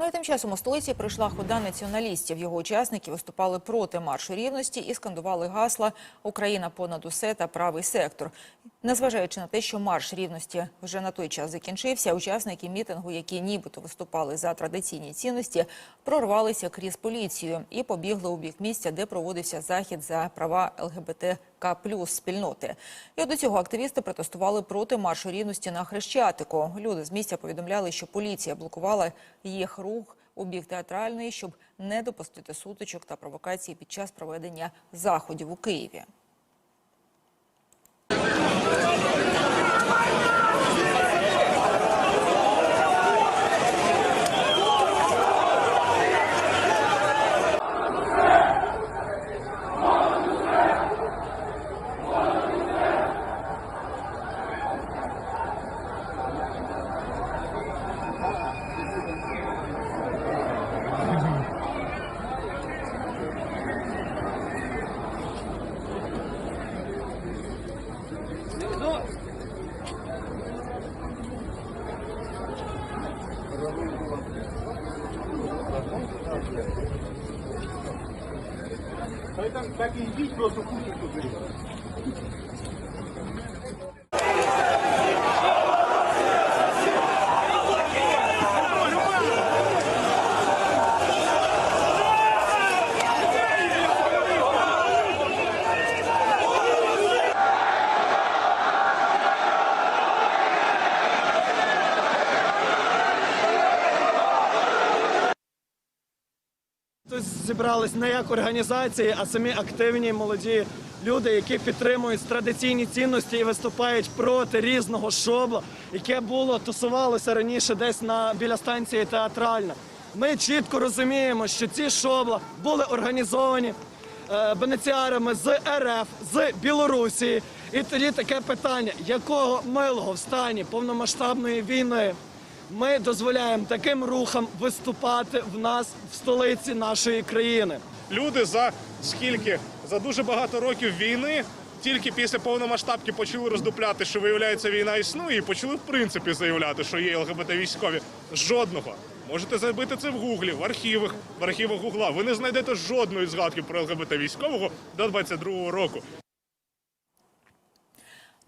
Ну і тим часом у столиці прийшла хода націоналістів. Його учасники виступали проти маршу рівності і скандували гасла Україна понад усе та правий сектор. Незважаючи на те, що марш рівності вже на той час закінчився, учасники мітингу, які нібито виступали за традиційні цінності, прорвалися крізь поліцію і побігли у бік місця, де проводився захід за права ЛГБТК плюс спільноти. І до цього активісти протестували проти маршу рівності на Хрещатику. Люди з місця повідомляли, що поліція блокувала їх рух у бік театральної, щоб не допустити сутичок та провокацій під час проведення заходів у Києві. Хай там так і йдіть, просто кучу. Тут зібрались не як організації, а самі активні молоді люди, які підтримують традиційні цінності і виступають проти різного шобла, яке було тусувалося раніше десь на біля станції театральна. Ми чітко розуміємо, що ці шобла були організовані е, бенеціарами з РФ, з Білорусі. І тоді таке питання: якого милого в стані повномасштабної війни ми дозволяємо таким рухам виступати в нас в столиці нашої країни. люди за скільки за дуже багато років війни. Тільки після повномасштабки почали роздупляти, що виявляється війна існує, і почали в принципі заявляти, що є ЛГБТ військові. Жодного. Можете забити це в гуглі, в архівах, в архівах гугла. Ви не знайдете жодної згадки про ЛГБТ військового до 22-го року.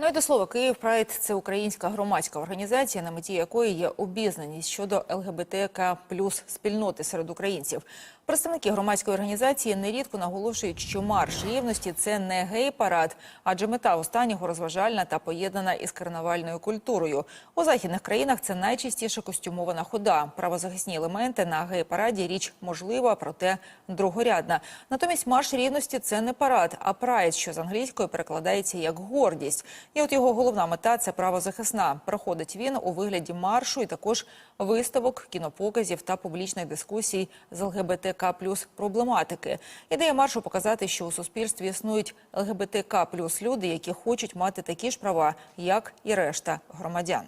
Ну і до слова, Київ Прайд – це українська громадська організація, на меті якої є обізнаність щодо ЛГБТК плюс спільноти серед українців. Представники громадської організації нерідко наголошують, що марш рівності це не гей-парад, адже мета останнього розважальна та поєднана із карнавальною культурою. У західних країнах це найчастіше костюмована хода. Правозахисні елементи на гей-параді річ можлива, проте другорядна. Натомість марш рівності це не парад, а прайд, що з англійської перекладається як гордість. І от його головна мета це правозахисна. Проходить він у вигляді маршу і також виставок, кінопоказів та публічних дискусій з ЛГБТК плюс проблематики. Ідея маршу показати, що у суспільстві існують ЛГБТК плюс люди, які хочуть мати такі ж права, як і решта громадян.